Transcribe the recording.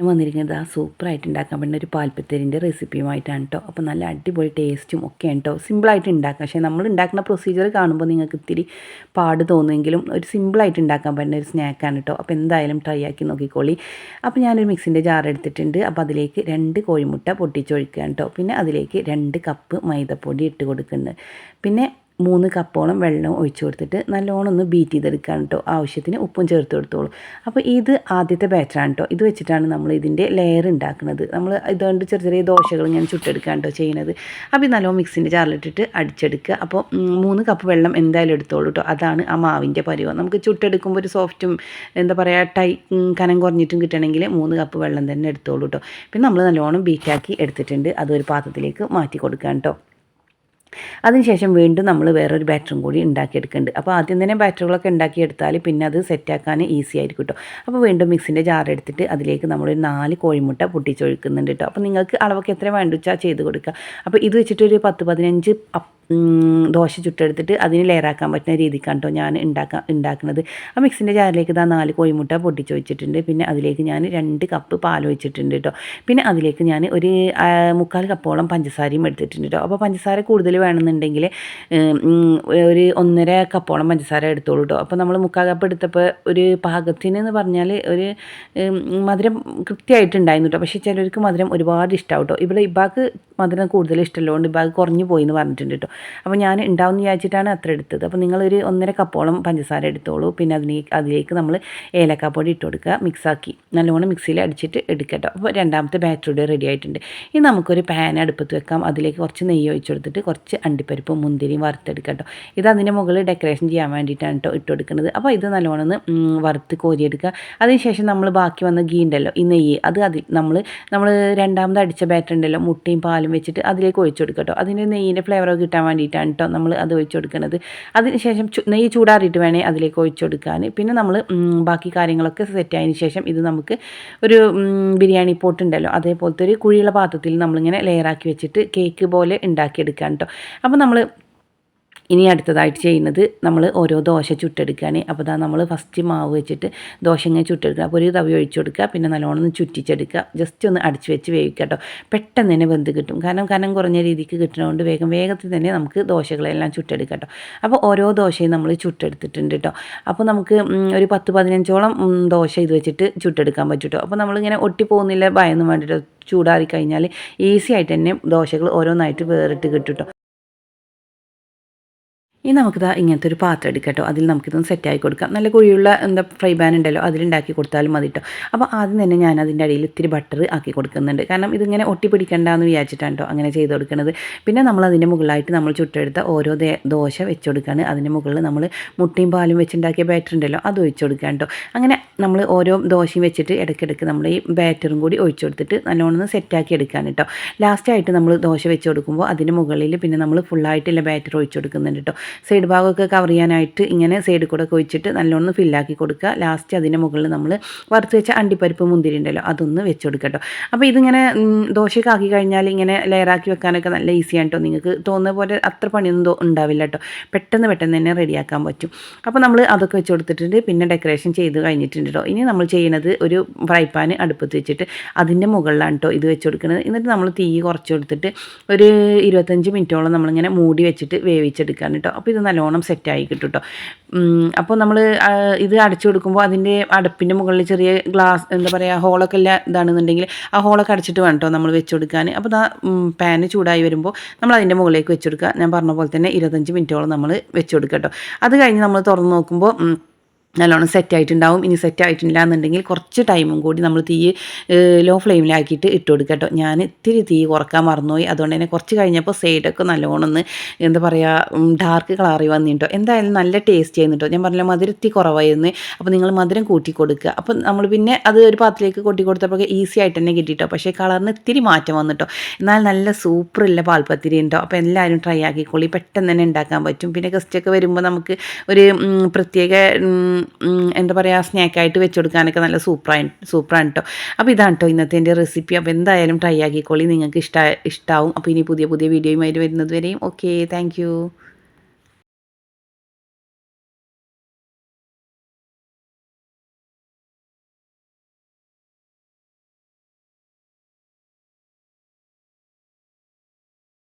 ഞാൻ വന്നിരിക്കുന്നത് ആ സൂപ്പറായിട്ട് ഉണ്ടാക്കാൻ പറ്റുന്ന ഒരു പാൽപ്പത്തേരിന്റെ റെസിപ്പിയുമായിട്ടാണ് കേട്ടോ അപ്പോൾ നല്ല അടിപൊളി ടേസ്റ്റും ഒക്കെയാണ് കേട്ടോ സിമ്പിളായിട്ട് ഉണ്ടാക്കാം. പക്ഷേ നമ്മൾ ഉണ്ടാക്കുന്ന പ്രൊസീജിയർ കാണുമ്പോൾ നിങ്ങൾക്ക് ഇത്തിരി പാട് തോന്നുമെങ്കിലും ഒരു സിമ്പിളായിട്ട് ഉണ്ടാക്കാൻ പറ്റുന്ന ഒരു സ്നാക്കാണ് കേട്ടോ അപ്പോൾ എന്തായാലും ട്രൈ ആക്കി നോക്കിക്കോളി. അപ്പോൾ ഞാനൊരു മിക്സിന്റെ ജാർ എടുത്തിട്ടുണ്ട്. അപ്പോൾ അതിലേക്ക് രണ്ട് കോഴിമുട്ട പൊട്ടിച്ചൊഴിക്കുകയാണ് കേട്ടോ പിന്നെ അതിലേക്ക് രണ്ട് കപ്പ് മൈദപ്പൊടി ഇട്ട് കൊടുക്കുന്നുണ്ട്. പിന്നെ മൂന്ന് കപ്പോളം വെള്ളം ഒഴിച്ചു കൊടുത്തിട്ട് നല്ലോണം ഒന്ന് ബീറ്റ് ചെയ്തെടുക്കാൻ കേട്ടോ ആവശ്യത്തിന് ഉപ്പും ചേർത്ത് കൊടുത്തോളൂ. അപ്പോൾ ഇത് ആദ്യത്തെ ബാച്ചാണ് കേട്ടോ ഇത് വെച്ചിട്ടാണ് നമ്മൾ ഇതിന്റെ ലെയർ ഉണ്ടാക്കുന്നത് നമ്മൾ ഇതുകൊണ്ട് ചെറിയ ചെറിയ ദോശകൾ ഞാൻ ചുട്ടെടുക്കാൻ കേട്ടോ ചെയ്യുന്നത് അപ്പോൾ ഇത് നല്ലോണം മിക്സിന്റെ ചാറിലിട്ടിട്ട് അടിച്ചെടുക്കുക. അപ്പോൾ മൂന്ന് കപ്പ് വെള്ളം എന്തായാലും എടുത്തോളൂ കേട്ടോ അതാണ് ആ മാവിന്റെ പരിവം. നമുക്ക് ചുട്ടെടുക്കുമ്പോൾ ഒരു സോഫ്റ്റും എന്താ പറയുക ടൈ കനം കുറഞ്ഞിട്ടും കിട്ടണമെങ്കിൽ മൂന്ന് കപ്പ് വെള്ളം തന്നെ എടുത്തോളൂ കേട്ടോ പിന്നെ നമ്മൾ നല്ലോണം ബീറ്റാക്കി എടുത്തിട്ടുണ്ട്. അതൊരു പാത്രത്തിലേക്ക് മാറ്റി കൊടുക്കാം കേട്ടോ അതിനുശേഷം വീണ്ടും നമ്മൾ വേറൊരു ബാറ്ററും കൂടി ഉണ്ടാക്കിയെടുക്കുന്നുണ്ട്. അപ്പോൾ ആദ്യം തന്നെ ബാറ്ററുകളൊക്കെ ഉണ്ടാക്കിയെടുത്താൽ പിന്നെ അത് സെറ്റാക്കാൻ ഈസി ആയിരിക്കും കേട്ടോ അപ്പോൾ വീണ്ടും മിക്സിന്റെ ജാർ എടുത്തിട്ട് അതിലേക്ക് നമ്മളൊരു നാല് കോഴിമുട്ട പൊട്ടിച്ചൊഴിക്കുന്നുണ്ട് കേട്ടോ അപ്പോൾ നിങ്ങൾക്ക് അളവൊക്കെ എത്ര വേണ്ട വെച്ചാൽ ചെയ്ത് കൊടുക്കുക. അപ്പോൾ ഇത് വെച്ചിട്ടൊരു പത്ത് പതിനഞ്ച് ദോശ ചുട്ടെടുത്തിട്ട് അതിന് ലെയറാക്കാൻ പറ്റുന്ന രീതിക്കാണ് കേട്ടോ ഞാൻ ഉണ്ടാക്കാൻ ഉണ്ടാക്കുന്നത്. ആ മിക്സിന്റെ ജാറിലേക്ക് ഇതാ നാല് കോഴിമുട്ട പൊട്ടിച്ച് വെച്ചിട്ടുണ്ട് പിന്നെ അതിലേക്ക് ഞാൻ രണ്ട് കപ്പ് പാൽ വെച്ചിട്ടുണ്ട് കേട്ടോ പിന്നെ അതിലേക്ക് ഞാൻ ഒരു മുക്കാൽ കപ്പോളം പഞ്ചസാരയും എടുത്തിട്ടുണ്ട് കേട്ടോ അപ്പോൾ പഞ്ചസാര കൂടുതൽ വേണമെന്നുണ്ടെങ്കിൽ ഒരു ഒന്നര കപ്പോളം പഞ്ചസാര എടുത്തോളൂ കേട്ടോ അപ്പോൾ നമ്മൾ മുക്കാൽ കപ്പ് എടുത്തപ്പോൾ ഒരു പാകത്തിന് എന്ന് പറഞ്ഞാൽ ഒരു മധുരം കൃത്യമായിട്ടുണ്ടായിരുന്നു കേട്ടോ പക്ഷേ ചിലർക്ക് മധുരം ഒരുപാട് ഇഷ്ടമാവും കേട്ടോ ഇവിടെ ഇബാക്ക് മധുരം കൂടുതൽ ഇഷ്ടമുള്ളതുകൊണ്ട് ഇബാക്ക് കുറഞ്ഞു പോയി എന്ന് പറഞ്ഞിട്ടുണ്ട് കേട്ടോ അപ്പോൾ ഞാൻ ഉണ്ടാവും വിചാരിച്ചിട്ടാണ് അത്ര എടുത്തത്. അപ്പോൾ നിങ്ങളൊരു ഒന്നര കപ്പോളം പഞ്ചസാര എടുത്തോളൂ. പിന്നെ അതിന് അതിലേക്ക് നമ്മൾ ഏലക്കാപ്പൊടി ഇട്ട് കൊടുക്കുക. മിക്സാക്കി നല്ലോണം മിക്സിയിൽ അടിച്ചിട്ട് എടുക്കട്ടോ. അപ്പോൾ രണ്ടാമത്തെ ബാറ്ററിയുടെ റെഡി ആയിട്ടുണ്ട്. ഇനി നമുക്കൊരു പാൻ അടുപ്പത്ത് വെക്കാം. അതിലേക്ക് കുറച്ച് നെയ്യ് ഒഴിച്ച് കൊടുത്തിട്ട് കുറച്ച് അണ്ടിപ്പരിപ്പും മുന്തിരിയും വറുത്തെടുക്കട്ടോ. ഇത് അതിന്റെ മുകളിൽ ഡെക്കറേഷൻ ചെയ്യാൻ വേണ്ടിയിട്ടാണ് കേട്ടോ ഇട്ട് കൊടുക്കുന്നത്. അപ്പോൾ ഇത് നല്ലോണം ഒന്ന് വറുത്ത് കോരിയെടുക്കുക. അതിനുശേഷം നമ്മൾ ബാക്കി വന്ന ഗീ ഉണ്ടല്ലോ ഈ നെയ്യ് അത് അതിൽ നമ്മൾ നമ്മൾ രണ്ടാമത് അടിച്ച ബാറ്റർ ഉണ്ടല്ലോ മുട്ടയും പാലും വെച്ചിട്ട് അതിലേക്ക് ഒഴിച്ചു കൊടുക്കട്ടോ. അതിന്റെ നെയ്യിന്റെ ഫ്ലേവറൊക്കെ കിട്ടാൻ വേണ്ടിയിട്ടാണ് നമ്മൾ അത് ഒഴിച്ചു കൊടുക്കുന്നത് അതിനുശേഷം നെയ്യ് ചൂടാറിയിട്ട് വേണേൽ അതിലേക്ക് ഒഴിച്ചു കൊടുക്കാൻ പിന്നെ നമ്മൾ ബാക്കി കാര്യങ്ങളൊക്കെ സെറ്റ് ആയതിനു ശേഷം ഇത് നമുക്ക് ഒരു ബിരിയാണി പോട്ടുണ്ടല്ലോ അതേപോലത്തെ ഒരു കുഴിയുള്ള പാത്രത്തിൽ നമ്മളിങ്ങനെ ലെയറാക്കി വെച്ചിട്ട് കേക്ക് പോലെ ഉണ്ടാക്കിയെടുക്കാൻ കേട്ടോ അപ്പോൾ നമ്മൾ ഇനി അടുത്തതായിട്ട് ചെയ്യുന്നത് നമ്മൾ ഓരോ ദോശ ചുട്ടെടുക്കുകയാണ് അപ്പോൾ ഇതാ നമ്മൾ ഫസ്റ്റ് മാവ് വെച്ചിട്ട് ദോശ ഇങ്ങനെ ചുട്ടെടുക്കുക. അപ്പോൾ ഒരു തവി ഒഴിച്ചു കൊടുക്കുക. പിന്നെ നല്ലോണം ഒന്ന് ചുറ്റിച്ചെടുക്കുക. ജസ്റ്റ് ഒന്ന് അടിച്ച് വെച്ച് വേവിക്കുക കേട്ടോ പെട്ടെന്ന് തന്നെ വെന്ത് കിട്ടും. കാരണം കനം കുറഞ്ഞ രീതിക്ക് കിട്ടുന്നതുകൊണ്ട് വേഗം വേഗത്തിൽ തന്നെ നമുക്ക് ദോശകളെല്ലാം ചുട്ടെടുക്കാം കേട്ടോ അപ്പോൾ ഓരോ ദോശയും നമ്മൾ ചുട്ടെടുത്തിട്ടുണ്ട് കേട്ടോ അപ്പോൾ നമുക്ക് ഒരു പത്ത് പതിനഞ്ചോളം ദോശ ഇത് വെച്ചിട്ട് ചുട്ടെടുക്കാൻ പറ്റും കേട്ടോ അപ്പോൾ നമ്മളിങ്ങനെ ഒട്ടിപ്പോകുന്നില്ല ഭയൊന്നും വേണ്ടിയിട്ട് ചൂടാറി കഴിഞ്ഞാൽ ഈസി ആയിട്ട് തന്നെ ദോശകൾ ഓരോന്നായിട്ട് വേറിട്ട് കിട്ടും കേട്ടോ ഇനി നമുക്കിതാ ഇങ്ങനത്തെ ഒരു പാത്രം എടുക്കട്ടോ. അതിൽ നമുക്കിതൊന്ന് സെറ്റാക്കി കൊടുക്കാം. നല്ല കുഴിയുള്ള എന്താ ഫ്രൈ പാൻ ഉണ്ടല്ലോ അതിലുണ്ടാക്കി കൊടുത്താലും മതി കേട്ടോ അപ്പോൾ ആദ്യം തന്നെ ഞാൻ അതിന്റെ അടിയിൽ ഇത്തിരി ബട്ടർ ആക്കി കൊടുക്കുന്നുണ്ട്. കാരണം ഇതിങ്ങനെ ഒട്ടി പിടിക്കണ്ടെന്ന് വിചാരിച്ചിട്ടാണ് കേട്ടോ അങ്ങനെ ചെയ്ത് കൊടുക്കുന്നത് പിന്നെ നമ്മൾ അതിന്റെ മുകളിലായിട്ട് നമ്മൾ ചുട്ടെടുത്ത ഓരോ ദോശ വെച്ച് കൊടുക്കുകയാണ് അതിന്റെ മുകളിൽ നമ്മൾ മുട്ടയും പാലും വെച്ചുണ്ടാക്കിയ ബാറ്റർ ഉണ്ടല്ലോ അത് ഒഴിച്ചു കൊടുക്കാൻ കേട്ടോ അങ്ങനെ നമ്മൾ ഓരോ ദോശയും വെച്ചിട്ട് ഇടയ്ക്കിടയ്ക്ക് നമ്മൾ ഈ ബാറ്ററും കൂടി ഒഴിച്ചു കൊടുത്തിട്ട് നല്ലോണം സെറ്റാക്കി എടുക്കാൻ കേട്ടോ ലാസ്റ്റായിട്ട് നമ്മൾ ദോശ വെച്ച് കൊടുക്കുമ്പോൾ അതിന്റെ മുകളിൽ പിന്നെ നമ്മൾ ഫുള്ളായിട്ടുള്ള ബാറ്റർ ഒഴിച്ചു കൊടുക്കുന്നുണ്ട് കേട്ടോ സൈഡ് ഭാഗമൊക്കെ കവർ ചെയ്യാനായിട്ട് ഇങ്ങനെ സൈഡിൽ കൂടെ ഒഴിച്ചിട്ട് നല്ലോണം ഫില്ലാക്കി കൊടുക്കുക. ലാസ്റ്റ് അതിന്റെ മുകളിൽ നമ്മൾ വറുത്ത് വെച്ച അണ്ടിപ്പരിപ്പ് മുന്തിരി ഉണ്ടല്ലോ അതൊന്ന് വെച്ച് കൊടുക്കട്ടോ അപ്പോൾ ഇതിങ്ങനെ ദോശയൊക്കെ ആക്കി കഴിഞ്ഞാൽ ഇങ്ങനെ ലെയറാക്കി വെക്കാനൊക്കെ നല്ല ഈസിയാണ് കേട്ടോ. നിങ്ങൾക്ക് തോന്നുന്ന പോലെ അത്ര പണിയൊന്നും ഉണ്ടാവില്ല കേട്ടോ. പെട്ടെന്ന് പെട്ടെന്ന് തന്നെ റെഡിയാക്കാൻ പറ്റും. അപ്പോൾ നമ്മൾ അതൊക്കെ വെച്ച് കൊടുത്തിട്ടുണ്ട്. പിന്നെ ഡെക്കറേഷൻ ചെയ്ത് കഴിഞ്ഞിട്ടുണ്ട് കേട്ടോ. ഇനി നമ്മൾ ചെയ്യുന്നത് ഒരു ഫ്രൈ പാൻ അടുപ്പത്ത് വെച്ചിട്ട് അതിന്റെ മുകളിലാണ് കേട്ടോ ഇത് വെച്ച് കൊടുക്കുന്നത് എന്നിട്ട് നമ്മൾ തീ കുറച്ച് കൊടുത്തിട്ട് ഒരു ഇരുപത്തഞ്ച് മിനിറ്റോളം നമ്മളിങ്ങനെ മൂടി വെച്ചിട്ട് വേവിച്ചെടുക്കാൻ കേട്ടോ. അപ്പോൾ ഇത് നല്ലോണം സെറ്റായി കിട്ടും കേട്ടോ അപ്പോൾ നമ്മൾ ഇത് അടച്ചു കൊടുക്കുമ്പോൾ അതിന്റെ അടുപ്പിന്റെ മുകളിൽ ചെറിയ ഗ്ലാസ് എന്താ പറയുക ഹോളൊക്കെ ഇല്ല ഇതാണെന്നുണ്ടെങ്കിൽ ആ ഹോളൊക്കെ അടച്ചിട്ട് വേണം കേട്ടോ നമ്മൾ വെച്ച് കൊടുക്കാൻ അപ്പോൾ ആ പാന് ചൂടായി വരുമ്പോൾ നമ്മൾ അതിന്റെ മുകളിലേക്ക് വെച്ച് കൊടുക്കുക. ഞാൻ പറഞ്ഞ പോലെ തന്നെ ഇരുപത്തഞ്ച് മിനിറ്റോളം നമ്മൾ വെച്ച് കൊടുക്കുക കേട്ടോ അത് കഴിഞ്ഞ് നമ്മൾ തുറന്ന് നോക്കുമ്പോൾ നല്ലോണം സെറ്റ് ആയിട്ടുണ്ടാവും. ഇനി സെറ്റ് ആയിട്ടില്ല എന്നുണ്ടെങ്കിൽ കുറച്ച് ടൈമും കൂടി നമ്മൾ തീ ലോ ഫ്ലെയിമിലാക്കിയിട്ട് ഇട്ട് കൊടുക്കുക കേട്ടോ ഞാൻ ഇത്തിരി തീ കുറയ്ക്കാൻ മറന്നുപോയി. അതുകൊണ്ട് തന്നെ കുറച്ച് കഴിഞ്ഞപ്പോൾ സൈഡൊക്കെ നല്ലോണം ഒന്ന് എന്താ പറയുക ഡാർക്ക് കളറി വന്നിട്ടോ എന്തായാലും നല്ല ടേസ്റ്റ് ചെയ്യുന്നുട്ടോ ഞാൻ പറഞ്ഞില്ല മധുരത്തി കുറവായിരുന്നു. അപ്പോൾ നിങ്ങൾ മധുരം കൂട്ടി കൊടുക്കുക അപ്പോൾ നമ്മൾ പിന്നെ അത് ഒരു പാത്രത്തിലേക്ക് കൊട്ടി കൊടുത്തപ്പോൾ ഈസി ആയിട്ട് തന്നെ കിട്ടിയിട്ടോ പക്ഷേ കളറിന് ഇത്തിരി മാറ്റം വന്നിട്ടോ എന്നാൽ നല്ല സൂപ്പറുള്ള പാൽപ്പത്തിരി ഉണ്ടോ അപ്പോൾ എല്ലാവരും ട്രൈ ആക്കിക്കോളി. പെട്ടെന്ന് തന്നെ ഉണ്ടാക്കാൻ പറ്റും. പിന്നെ ഗസ്റ്റൊക്കെ വരുമ്പോൾ നമുക്ക് ഒരു പ്രത്യേക എന്താ പറയുക സ്നാക്കായിട്ട് വെച്ച് കൊടുക്കാനൊക്കെ നല്ല സൂപ്പറായി സൂപ്പറാണ് കേട്ടോ അപ്പോൾ ഇതാണ് കേട്ടോ ഇന്നത്തെ എന്റെ റെസിപ്പി അപ്പോൾ എന്തായാലും ട്രൈ ആക്കിക്കോളി. നിങ്ങൾക്ക് ഇഷ്ട ഇഷ്ടമാവും അപ്പോൾ ഇനി പുതിയ പുതിയ വീഡിയോയുമായി വരുന്നത് വരെയും. Okay thank